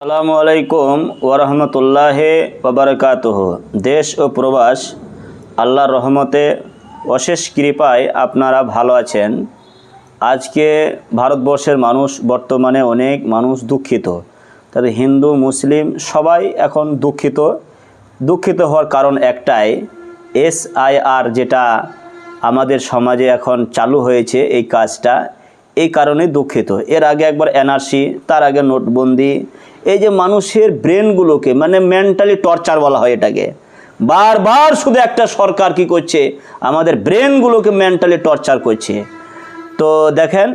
আসসালামু আলাইকুম ওরহমতুল্লাহ বাবরকাতহ দেশ ও প্রবাস, আল্লাহর রহমতে অশেষ কৃপায় আপনারা ভালো আছেন। আজকে ভারতবর্ষের মানুষ, বর্তমানে অনেক মানুষ দুঃখিত। তাদের হিন্দু, মুসলিম সবাই এখন দুঃখিত। দুঃখিত হওয়ার কারণ একটাই, এসআইআর যেটা আমাদের সমাজে এখন চালু হয়েছে এই কাজটা, এই কারণে দুঃখিত। এর আগে একবার এনআরসি, তার আগে নোটবন্দি এই যে মানুষের ব্রেনগুলোকে মানে মেন্টালি টর্চার বলা হয় এটাকে। বারবার শুধু একটা সরকার কি করছে? আমাদের ব্রেনগুলোকে মেন্টালি টর্চার করছে। তো দেখেন,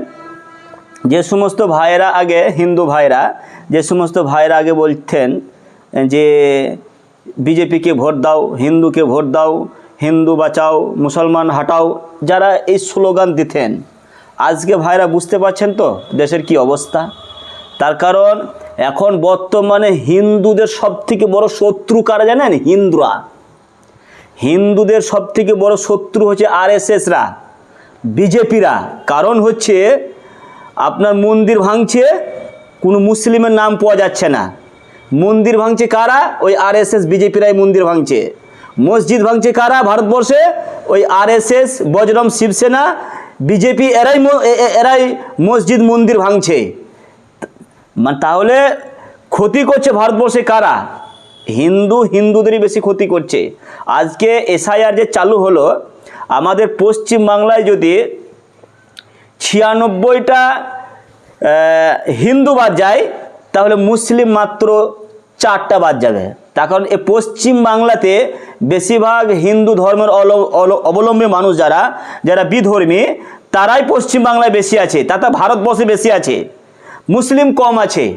যে সমস্ত ভাইয়েরা আগে, হিন্দু ভাইরা যে সমস্ত ভাইয়েরা আগে বলতেন যে, বিজেপিকে ভোট দাও, হিন্দুকে ভোট দাও, হিন্দু বাঁচাও, মুসলমান হাটাও, যারা এই স্লোগান দিতেন। আজকে ভাইরা বুঝতে পারছেন তো দেশের কি অবস্থা? তার কারণ এখন বর্তমানে হিন্দুদের সব থেকে বড় শত্রু কারা জানেন? হিন্দুরা। হিন্দুদের সব থেকে বড় শত্রু হচ্ছে আরএসএসরা, বিজেপিরা। কারণ হচ্ছে আপনার মন্দির ভাঙছে, কোনো মুসলিমের নাম পাওয়া যাচ্ছে না। মন্দির ভাঙছে কারা? ওই আরএসএস, বিজেপিরাই মন্দির ভাঙছে। মসজিদ ভাঙছে কারা? ভারতবর্ষে? ওই আরএসএস, বজরং শিবসেনা, বিজেপি, এরাই এরাই মসজিদ, মন্দির ভাঙছে। মানে তাহলে ক্ষতি করছে ভারতবর্ষে কারা? হিন্দু হিন্দুদেরই বেশি ক্ষতি করছে। আজকে এসআইআর যে চালু হলো, আমাদের পশ্চিম বাংলায় যদি ছিয়ানব্বইটা হিন্দু বাদ যায়, তাহলে মুসলিম মাত্র চারটা বাদ যাবে। তার কারণ এ পশ্চিম বাংলাতে বেশিরভাগ হিন্দু ধর্মের অবলম্বী মানুষ যারা যারা বিধর্মী, তারাই পশ্চিম বাংলায় বেশি আছে, তাতে ভারতবর্ষে বেশি আছে। মুসলিম কম আছে।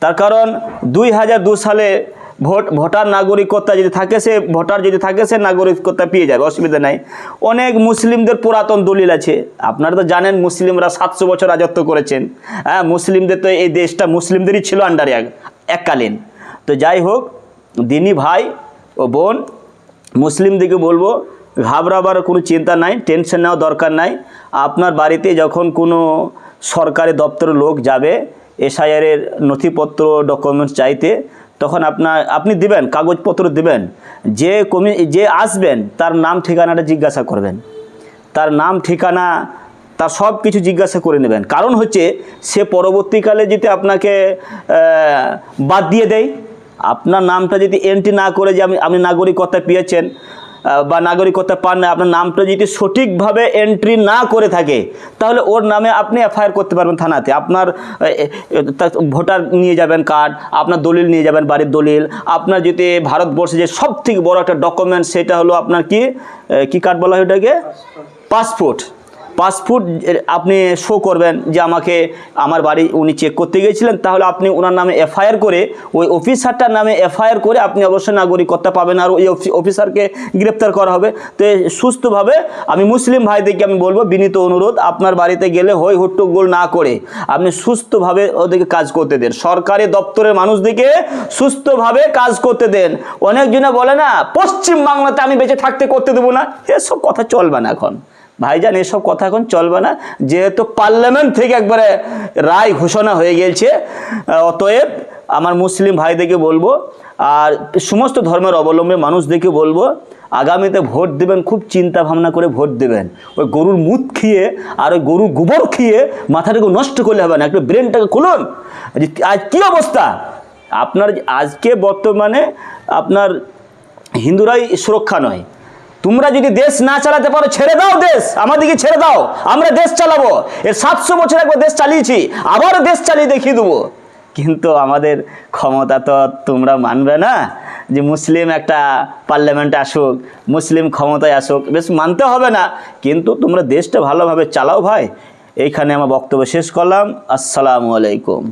তার কারণ দুই হাজার দু সালে ভোট, ভোটার নাগরিকত্ব যদি থাকে, সে ভোটার যদি থাকে, সে নাগরিকত্ব পেয়ে যাবে, অসুবিধা নাই। অনেক মুসলিমদের পুরাতন দলিল আছে। আপনারা তো জানেন মুসলিমরা সাতশো বছর রাজত্ব করেছেন। হ্যাঁ মুসলিমদের তো এই দেশটা মুসলিমদেরই ছিল আন্ডারে এক- এককালীন। তো যাই হোক, দিনী ভাই ও বোন মুসলিমদিকে বলব, ঘাবড়াবার কোনো চিন্তা নাই টেনশন নেওয়া দরকার নাই। আপনার বাড়িতে যখন কোনো সরকারি দপ্তরের লোক যাবে, এসআইআরের নথিপত্র ডকুমেন্টস চাইতে, তখন আপনার আপনি দিবেন, কাগজপত্র দিবেন, যে কমি, যে আসবেন, তার নাম, ঠিকানাটা জিজ্ঞাসা করবেন। তার নাম, ঠিকানা, তার সব কিছু জিজ্ঞাসা করে নেবেন। কারণ হচ্ছে, সে পরবর্তীকালে যদি আপনাকে বাদ দিয়ে দেয়, আপনার নামটা যদি এন্ট্রি না করে যে আপনি আপনি নাগরিকতা পেয়েছেন বা নাগরিকত্ব পান না, আপনার নামটা যদি সঠিকভাবে এন্ট্রি না করে থাকে, তাহলে ওর নামে আপনি এফআইআর করতে পারবেন থানাতে। আপনার ভোটার নিয়ে যাবেন কার্ড আপনার দলিল নিয়ে যাবেন বাড়ির দলিল, আপনার যদি ভারতবর্ষে যে সব থেকে বড় একটা ডকুমেন্ট সেটা হলো আপনার কি কি কার্ড বলা হয় ওটাকে? পাসপোর্ট পাসপোর্ট আপনি শো করবেন যে আমাকে আমার বাড়ি উনি চেক করতে গিয়েছিলেন। তাহলে আপনি ওনার নামে এফআইআর করে, ওই অফিসারটার নামে এফআইআর করে আপনি অবশ্যই নাগরিকত্ব পাবেন আর ওই অফি- অফিসারকে গ্রেপ্তার করা হবে। তো সুস্থভাবে আমি মুসলিম ভাইদেরকে আমি বলব, বিনীত অনুরোধ, আপনার বাড়িতে গেলে হই হট্টগোল না করে আপনি সুস্থভাবে ওদেরকে কাজ করতে দেন। সরকারি দপ্তরের মানুষদেরকে সুস্থভাবে কাজ করতে দেন। অনেকজনে বলে না, পশ্চিম বাংলাতে আমি বেঁচে থাকতে করতে দেবো না। এসব কথা চলবে না এখন। ভাইজান, এসব কথা এখন চলবে না। যেহেতু পার্লামেন্ট থেকে একবারে রায় ঘোষণা হয়ে গেছে অতএব আমার মুসলিম ভাইদেরকে বলব আর সমস্ত ধর্মের অবলম্বী মানুষদেরকে বলব, আগামীতে ভোট দেবেন, খুব চিন্তা ভাবনা করে ভোট দেবেন। ওই গরুর মুখ খেয়ে আর ওই গরুর গোবর খেয়ে মাথাটাকে নষ্ট করলে হবে না, একটু ব্রেনটাকে খুলুন। আজ কী অবস্থা? আপনার আজকে বর্তমানে আপনার হিন্দুরাই সুরক্ষা নয় তোমরা যদি দেশ না চালাতে পারো, ছেড়ে দাও দেশ। আমাদেরকে ছেড়ে দাও। আমরা দেশ চালাবো। এর সাতশো বছর একবার দেশ চালিয়েছি। আবার দেশ চালিয়ে দেখিয়ে দেবো। কিন্তু আমাদের ক্ষমতা তো তোমরা মানবে না যে মুসলিম একটা পার্লামেন্টে আসুক, মুসলিম ক্ষমতায় আসুক, বেশ মানতে হবে না। কিন্তু তোমরা দেশটা ভালোভাবে চালাও ভাই। এইখানে আমার বক্তব্য শেষ করলাম। আসসালামু আলাইকুম।